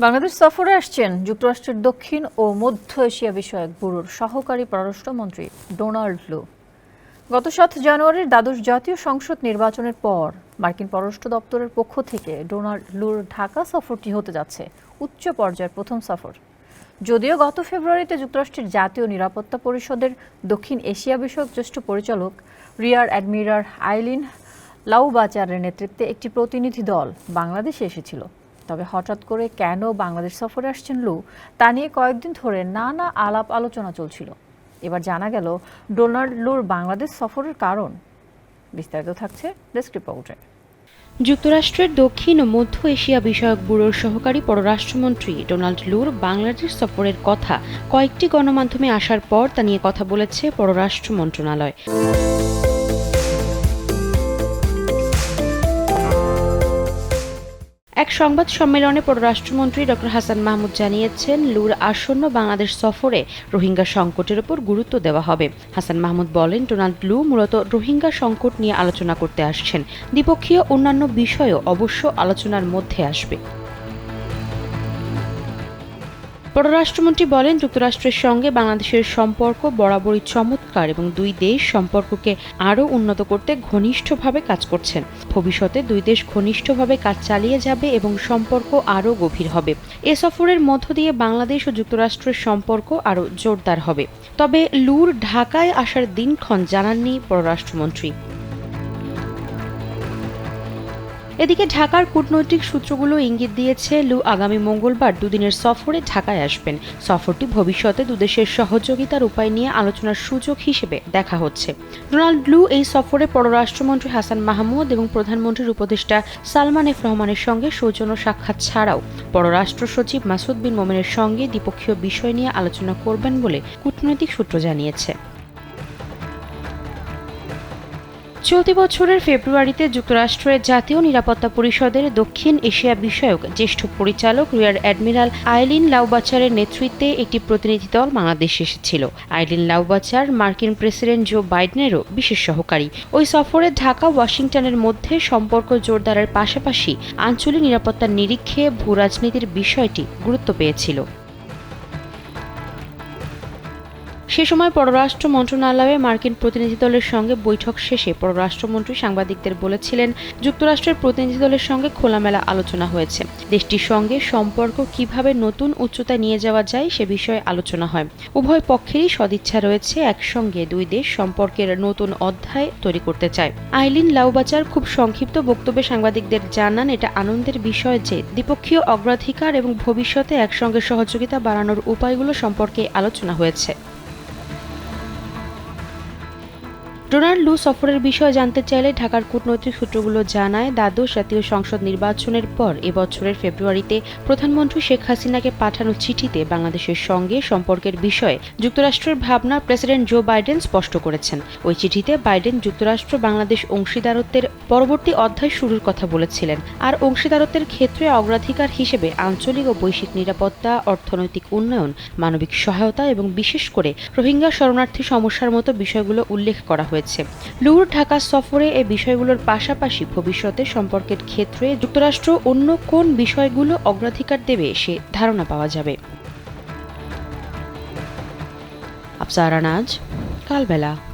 বাংলাদেশ সফরে আসছেন যুক্তরাষ্ট্রের দক্ষিণ ও মধ্য এশিয়া বিষয়ক ব্যুরোর সহকারী পররাষ্ট্রমন্ত্রী ডোনাল্ড লু। গত সাত জানুয়ারির দ্বাদশ জাতীয় সংসদ নির্বাচনের পর মার্কিন পররাষ্ট্র দপ্তরের পক্ষ থেকে ডোনাল্ড লুর ঢাকা সফরটি হতে যাচ্ছে, উচ্চ পর্যায়ের প্রথম সফর। যদিও গত ফেব্রুয়ারিতে যুক্তরাষ্ট্রের জাতীয় নিরাপত্তা পরিষদের দক্ষিণ এশিয়া বিষয়ক জ্যেষ্ঠ পরিচালক রিয়ার অ্যাডমিরার আইলিন লাউবাচারের নেতৃত্বে একটি প্রতিনিধি দল বাংলাদেশে এসেছিল। তবে হঠাৎ করে কেন বাংলাদেশ সফরে আসছেন লু, তা নিয়ে কয়েকদিন ধরে নানা আলাপ আলোচনা চলছিল। এবার জানা গেল, ডোনাল্ড লুর বাংলাদেশ সফরের কারণ। বিস্তারিত থাকছে ডেস্ক রিপোর্টে। যুক্তরাষ্ট্রের দক্ষিণ ও মধ্য এশিয়া বিষয়ক ব্যুরোর সহকারী পররাষ্ট্রমন্ত্রী ডোনাল্ড লুর বাংলাদেশ সফরের কথা কয়েকটি গণমাধ্যমে আসার পর তা নিয়ে কথা বলেছে পররাষ্ট্র মন্ত্রণালয়। এক সংবাদ সম্মেলনে পররাষ্ট্রমন্ত্রী ড হাসান মাহমুদ জানিয়েছেন, লুর আসন্ন বাংলাদেশ সফরে রোহিঙ্গা সংকটের উপর গুরুত্ব দেওয়া হবে। হাসান মাহমুদ বলেন, ডোনাল্ড লু মূলত রোহিঙ্গা সংকট নিয়ে আলোচনা করতে আসছেন। দ্বিপক্ষীয় অন্যান্য বিষয়ও অবশ্য আলোচনার মধ্যে আসবে। পররাষ্ট্রমন্ত্রী বলেন, যুক্তরাষ্ট্রের সঙ্গে বাংলাদেশের সম্পর্ক বরাবরই চমৎকার এবং দুই দেশ সম্পর্ককে আরও উন্নত করতে ঘনিষ্ঠভাবে কাজ করছেন। ভবিষ্যতে দুই দেশ ঘনিষ্ঠভাবে কাজ চালিয়ে যাবে এবং সম্পর্ক আরও গভীর হবে। এ সফরের মধ্য দিয়ে বাংলাদেশ ও যুক্তরাষ্ট্রের সম্পর্ক আরও জোরদার হবে। তবে লুর ঢাকায় আসার দিনক্ষণ জানাননি পররাষ্ট্রমন্ত্রী। এদিকে ঢাকার কূটনৈতিক সূত্রগুলো ইঙ্গিত দিয়েছে, লু আগামী মঙ্গলবার দুদিনের সফরে ঢাকায় আসবেন। সফরটি ভবিষ্যতে দুদেশের সহযোগিতার উপায় নিয়ে আলোচনার সুযোগ হিসেবে দেখা হচ্ছে। ডোনাল্ড লু এই সফরে পররাষ্ট্রমন্ত্রী হাসান মাহমুদ এবং প্রধানমন্ত্রীর উপদেষ্টা সালমান এফ রহমানের সঙ্গে সৌজন্য সাক্ষাৎ ছাড়াও পররাষ্ট্র সচিব মাসুদ বিন মোমেনের সঙ্গে দ্বিপক্ষীয় বিষয় নিয়ে আলোচনা করবেন বলে কূটনৈতিক সূত্র জানিয়েছে। চলতি বছরের ফেব্রুয়ারিতে যুক্তরাষ্ট্রের জাতীয় নিরাপত্তা পরিষদের দক্ষিণ এশিয়া বিষয়ক জ্যেষ্ঠ পরিচালক রিয়ার অ্যাডমিরাল আইলিন লাউবাচারের নেতৃত্বে একটি প্রতিনিধি দল বাংলাদেশে এসেছিল। আইলিন লাউবাচার মার্কিন প্রেসিডেন্ট জো বাইডেনেরও বিশেষ সহকারী। ওই সফরে ঢাকা, ওয়াশিংটনের মধ্যে সম্পর্ক জোরদারের পাশাপাশি আঞ্চলিক নিরাপত্তার নিরীক্ষে ভূ রাজনীতির বিষয়টি গুরুত্ব পেয়েছিল। সে সময় পররাষ্ট্র মন্ত্রণালয়ে মার্কিন প্রতিনিধি দলের সঙ্গে বৈঠক শেষে পররাষ্ট্রমন্ত্রী সাংবাদিকদের বলেছিলেন, যুক্তরাষ্ট্রের প্রতিনিধি দলের সঙ্গে খোলামেলা আলোচনা হয়েছে। দেশটির সঙ্গে সম্পর্ক কীভাবে নতুন উচ্চতায় নিয়ে যাওয়া যায় সে বিষয়ে আলোচনা হয়। উভয় পক্ষেরই সদিচ্ছা রয়েছে একসঙ্গে দুই দেশ সম্পর্কের নতুন অধ্যায় তৈরি করতে চায়। আইলিন লাউবাচার খুব সংক্ষিপ্ত বক্তব্যে সাংবাদিকদের জানান, এটা আনন্দের বিষয় যে দ্বিপক্ষীয় অগ্রাধিকার এবং ভবিষ্যতে একসঙ্গে সহযোগিতা বাড়ানোর উপায়গুলো সম্পর্কে আলোচনা হয়েছে। ডোনাল্ড লু সফরের বিষয়ে জানতে চাইলে ঢাকার কূটনৈতিক সূত্রগুলো জানায়, দ্বাদশ জাতীয় সংসদ নির্বাচনের পর এবছরের ফেব্রুয়ারিতে প্রধানমন্ত্রী শেখ হাসিনাকে পাঠানো চিঠিতে বাংলাদেশের সঙ্গে সম্পর্কের বিষয়ে যুক্তরাষ্ট্রের ভাবনা প্রেসিডেন্ট জো বাইডেন স্পষ্ট করেছেন। ওই চিঠিতে বাইডেন যুক্তরাষ্ট্র বাংলাদেশ অংশীদারত্বের পরবর্তী অধ্যায় শুরুর কথা বলেছিলেন। আর অংশীদারত্বের ক্ষেত্রে অগ্রাধিকার হিসেবে আঞ্চলিক ও বৈশ্বিক নিরাপত্তা, অর্থনৈতিক উন্নয়ন, মানবিক সহায়তা এবং বিশেষ করে রোহিঙ্গা শরণার্থী সমস্যার মতো বিষয়গুলো উল্লেখ করা হয়েছে। হয়েছে লুর ঢাকা সফরে এই বিষয়গুলোর পাশাপাশি ভবিষ্যতে সম্পর্কের ক্ষেত্রে যুক্তরাষ্ট্র অন্য কোন বিষয়গুলো অগ্রাধিকার দেবে সে ধারণা পাওয়া যাবে। আফসারানাজ কালবেলা।